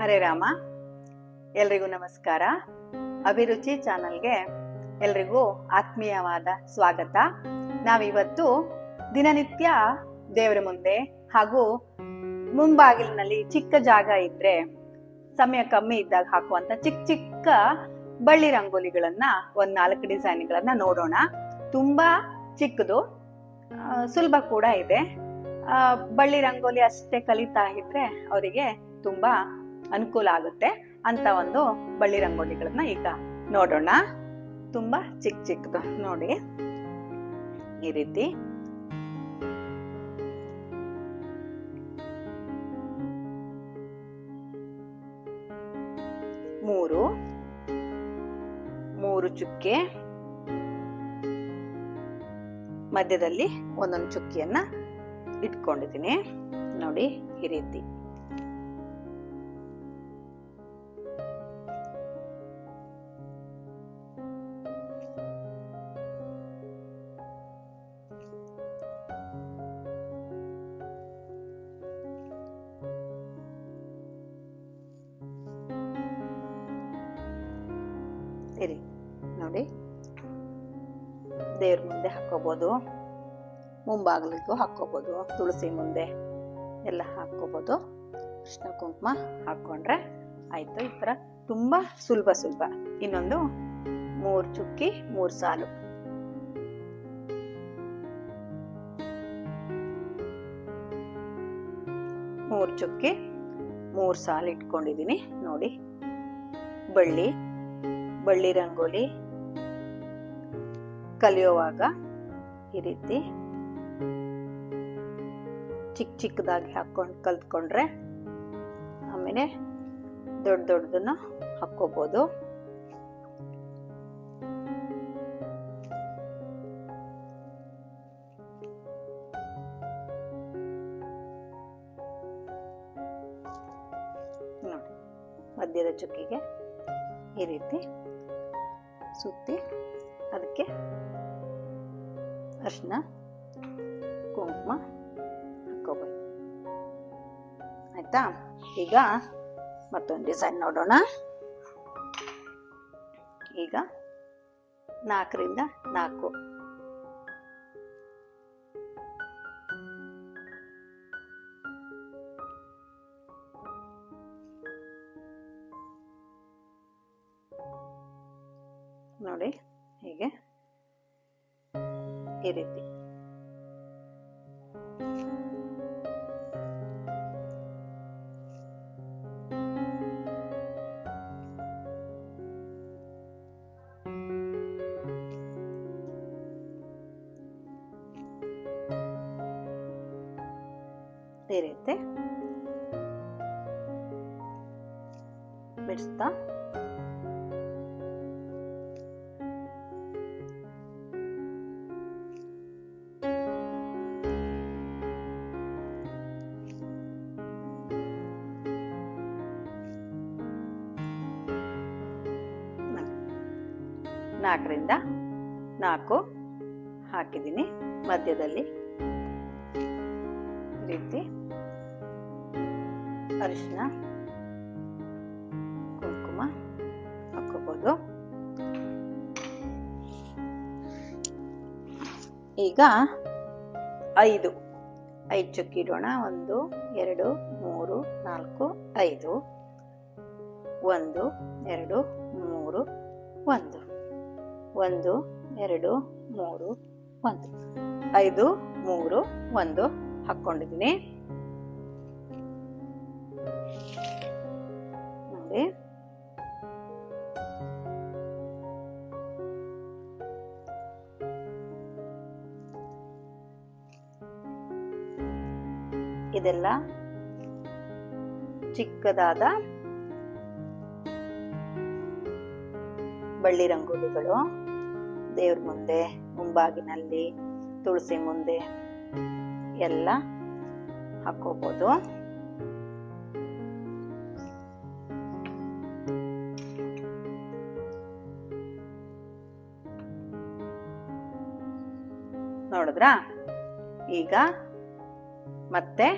ಹರೇ ರಾಮ. ಎಲ್ರಿಗೂ ನಮಸ್ಕಾರ. ಅಭಿರುಚಿ ಚಾನಲ್ಗೆ ಎಲ್ರಿಗೂ ಆತ್ಮೀಯವಾದ ಸ್ವಾಗತ. ನಾವಿವತ್ತು ದಿನನಿತ್ಯ ದೇವರ ಮುಂದೆ ಹಾಗೂ ಮುಂಬಾಗಿಲಿನಲ್ಲಿ ಚಿಕ್ಕ ಜಾಗ ಇದ್ರೆ ಸಮಯ ಕಮ್ಮಿ ಇದ್ದಾಗ ಹಾಕುವಂತ ಚಿಕ್ಕ ಚಿಕ್ಕ ಬಳ್ಳಿ ರಂಗೋಲಿಗಳನ್ನ, ಒಂದ್ ನಾಲ್ಕು ಡಿಸೈನ್ಗಳನ್ನ ನೋಡೋಣ. ತುಂಬಾ ಚಿಕ್ಕದು ಸುಲಭ ಕೂಡ ಇದೆ. ಬಳ್ಳಿ ರಂಗೋಲಿ ಅಷ್ಟೇ ಕಲಿತಾ ಇದ್ರೆ ಅವರಿಗೆ ತುಂಬಾ ಅನುಕೂಲ ಆಗುತ್ತೆ ಅಂತ ಒಂದು ಬಳ್ಳಿ ರಂಗೋಲಿಗಳನ್ನ ಈಗ ನೋಡೋಣ. ತುಂಬಾ ಚಿಕ್ಕ ಚಿಕ್ಕದು ನೋಡಿ. ಈ ರೀತಿ. ಮೂರು. ಮೂರು ಚುಕ್ಕೆ. ಮಧ್ಯದಲ್ಲಿ ಒಂದೊಂದು ಚುಕ್ಕಿಯನ್ನ ಇಟ್ಕೊಂಡಿದ್ದೀನಿ. ನೋಡಿ ಈ ರೀತಿ. ಇರಿ. ನೋಡಿ. ದೇವ್ರ ಮುಂದೆ ಹಾಕೋಬಹುದು ಮುಂಬಾಗಿಲಿಗೂ ಹಾಕೋಬಹುದು ತುಳಸಿ ಮುಂದೆ ಎಲ್ಲ ಹಾಕೋಬಹುದು ಕೃಷ್ಣ ಕುಂಕುಮ ಹಾಕೊಂಡ್ರೆ ಆಯ್ತು. ಈ ಥರ ತುಂಬಾ ಸುಲಭ ಸುಲಭ. ಇನ್ನೊಂದು ಮೂರು ಚುಕ್ಕಿ, ಮೂರು ಸಾಲು. ಮೂರು ಚುಕ್ಕಿ, ಮೂರು ಸಾಲು ಇಟ್ಕೊಂಡಿದ್ದೀನಿ. ನೋಡಿ. ಬಳ್ಳಿ. ಬಳ್ಳಿ ರಂಗೋಲಿ ಕಲಿಯುವಾಗ ಈ ರೀತಿ ಚಿಕ್ಕ ಚಿಕ್ಕದಾಗಿ ಹಾಕೊಂಡು ಕಲ್ತ್ಕೊಂಡ್ರೆ ಆಮೇಲೆ ದೊಡ್ಡ ದೊಡ್ಡದನ್ನ ನೋಡಿ, ಮಧ್ಯದ ಚುಕ್ಕಿಗೆ ಈ ರೀತಿ ಸುತ್ತಿ ಅದಕ್ಕೆ ಅರ್ಶಿನ ಕುಂಕುಮ ಹಾಕೋಬೇಕು ಆಯ್ತಾ? ಈಗ ಮತ್ತೊಂದು ಡಿಸೈನ್ ನೋಡೋಣ. ಈಗ ನಾಲ್ಕರಿಂದ ನಾಲ್ಕು. ನೋಡಿ ಹೀಗೆ ಈ ರೀತಿ. ಈ ರೀತಿ ಬಿಡಿಸ್ತಾ ನಾಲ್ಕರಿಂದ ನಾಲ್ಕು ಹಾಕಿದ್ದೀನಿ ಮಧ್ಯದಲ್ಲಿ. ರೀತಿ ಅರಿಶಿನ ಕುಂಕುಮ ಹಾಕೋಬೋದು ಈಗ ಐದು ಐದು ಚುಕ್ಕಿ ಇಡೋಣ. ಒಂದು, ಎರಡು, ಮೂರು, ನಾಲ್ಕು, ಐದು. ಒಂದು, ಎರಡು, ಮೂರು, ಒಂದು. ಒಂದು ಎರಡು ಮೂರು ಒಂದು. ಐದು ಮೂರು ಒಂದು ಹಾಕೊಂಡಿದ್ದೀನಿ ಇದೆಲ್ಲ ಚಿಕ್ಕದಾದ ಬಳ್ಳಿ ರಂಗೋಲಿಗಳು. ದೇವ್ರ ಮುಂದೆ, ಮುಂಬಾಗಿನಲ್ಲಿ, ತುಳಸಿ ಮುಂದೆ ಎಲ್ಲ ಹಾಕೋಬಹುದು ನೋಡಿದ್ರಾ? ಈಗ ಮತ್ತೆ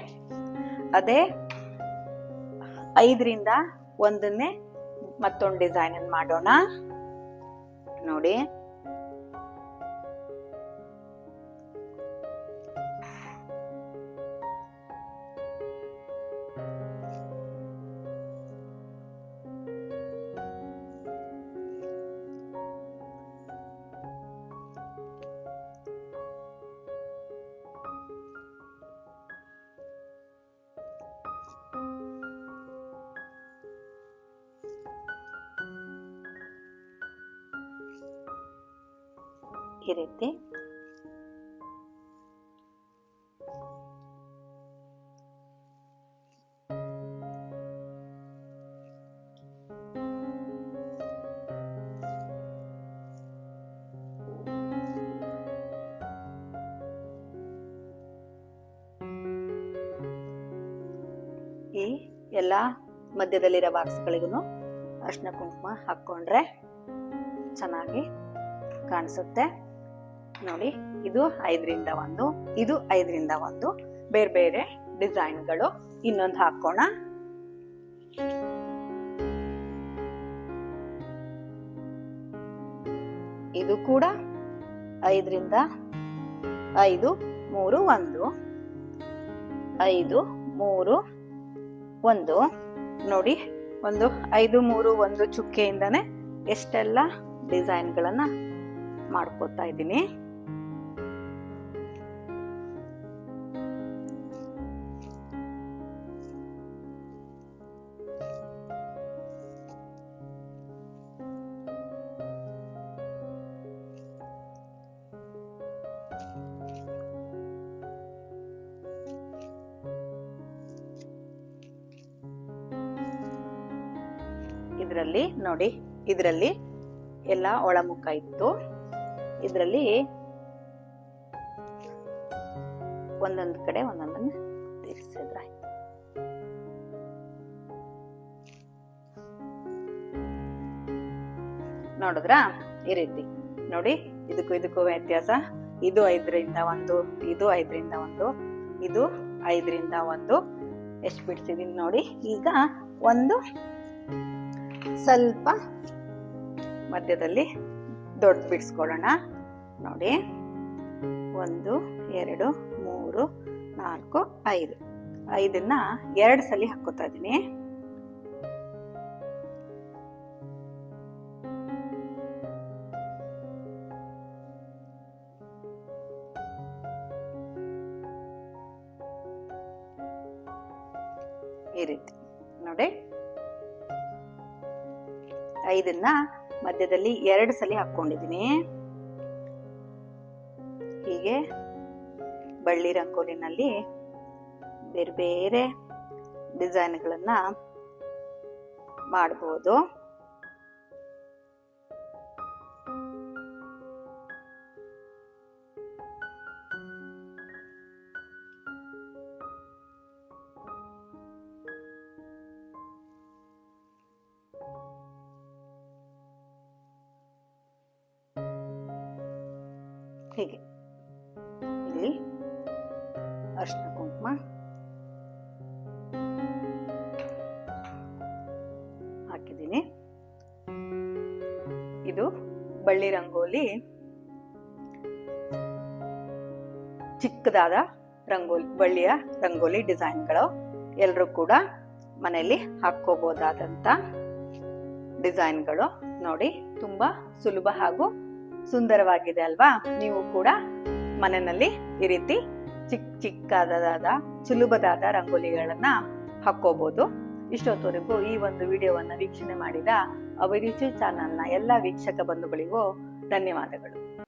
ಅದೇ ಐದರಿಂದ ಒಂದನ್ನೇ ಮತ್ತೊಂದು ಡಿಸೈನ್ ಮಾಡೋಣ. ನೋಡಿ. ಈ ರೀತಿ ಈ ಎಲ್ಲ ಮಧ್ಯದಲ್ಲಿರೋ ಬಾಕ್ಸ್ಗಳಿಗೂ ಅರ್ಶಿನ ಕುಂಕುಮ ಹಾಕ್ಕೊಂಡ್ರೆ ಚೆನ್ನಾಗಿ ಕಾಣಿಸುತ್ತೆ. ನೋಡಿ, ಇದು ಐದರಿಂದ ಒಂದು, ಇದು ಐದರಿಂದ ಒಂದು. ಬೇರೆ ಬೇರೆ ಡಿಸೈನ್ಗಳು ಇನ್ನೊಂದು ಹಾಕೋಣ. ಇದು ಕೂಡ ಐದರಿಂದ ಐದು, ಮೂರು, ಒಂದು. ಐದು, ಮೂರು, ಒಂದು. ನೋಡಿ, ಒಂದು, ಐದು, ಮೂರು, ಒಂದು ಚುಕ್ಕೆಯಿಂದನೇ ಎಷ್ಟೆಲ್ಲ ಡಿಸೈನ್ಗಳನ್ನು ಮಾಡ್ಕೋತಾ ಇದ್ದೀನಿ. ಇದರಲ್ಲಿ ನೋಡಿ, ಇದರಲ್ಲಿ ಎಲ್ಲ ಒಳಮುಖ ಇತ್ತು. ಇದರಲ್ಲಿ ಒಂದೊಂದು ಕಡೆ ಒಂದೊಂದನ್ನ ತೀರ್ಸಿದ್ರ ನೋಡಿದ್ರ? ಈ ರೀತಿ. ನೋಡಿ, ಇದಕ್ಕೂ ಇದಕ್ಕೂ ವ್ಯತ್ಯಾಸ. ಇದು ಐದರಿಂದ ಒಂದು, ಇದು ಐದರಿಂದ ಒಂದು, ಇದು ಐದರಿಂದ ಒಂದು. ಎಷ್ಟು ಬಿಡ್ಸಿದೀನಿ ನೋಡಿ. ಈಗ ಒಂದು ಸ್ವಲ್ಪ ಮಧ್ಯದಲ್ಲಿ ದೊಡ್ಡ ಬಿಡಿಸ್ಕೊಳ್ಳೋಣ. ನೋಡಿ, ಒಂದು, ಎರಡು, ಮೂರು, ನಾಲ್ಕು, ಐದು. ಐದನ್ನ ಎರಡು ಸಲ ಹಾಕೋತಾ ಇದ್ದೀನಿ. ಈ ರೀತಿ. ನೋಡಿ ಐದನ್ನ ಮಧ್ಯದಲ್ಲಿ ಎರಡು ಸಲ ಹಾಕೊಂಡಿದ್ದೀನಿ ಹೀಗೆ ಬಳ್ಳಿ ರಂಗೋಲಿನಲ್ಲಿ ಬೇರೆ ಬೇರೆ ಡಿಸೈನ್ಗಳನ್ನು ಮಾಡ್ಬೋದು. ಹೀಗೆ. ಇಲ್ಲಿ ಅರ್ಶಿನ ಕುಂಕುಮ. ಹಾಕಿದ್ದೀನಿ. ಇದು ಬಳ್ಳಿ ರಂಗೋಲಿ. ಚಿಕ್ಕದಾದ ರಂಗೋಲಿ, ಬಳ್ಳಿಯ ರಂಗೋಲಿ ಡಿಸೈನ್ಗಳು. ಎಲ್ಲರೂ ಕೂಡ ಮನೆಯಲ್ಲಿ ಹಾಕೋಬಹುದಾದಂತ ಡಿಸೈನ್ಗಳು ನೋಡಿ, ತುಂಬಾ ಸುಲಭ ಹಾಗೂ ಸುಂದರವಾಗಿದೆ ಅಲ್ವಾ? ನೀವು ಕೂಡ ಮನೆಯಲ್ಲಿ ಈ ರೀತಿ ಚಿಕ್ಕ ಚಿಕ್ಕದಾದ, ಸುಲಭದಾದ ರಂಗೋಲಿಗಳನ್ನ ಹಾಕೋಬಹುದು ಇಷ್ಟೊತ್ತವರೆಗೂ ಈ ಒಂದು ವಿಡಿಯೋವನ್ನ ವೀಕ್ಷಣೆ ಮಾಡಿದ ಅವರಿಚಿ ಚಾನಲ್ನ ಎಲ್ಲ ವೀಕ್ಷಕ ಬಂಧುಗಳಿಗೂ ಧನ್ಯವಾದಗಳು.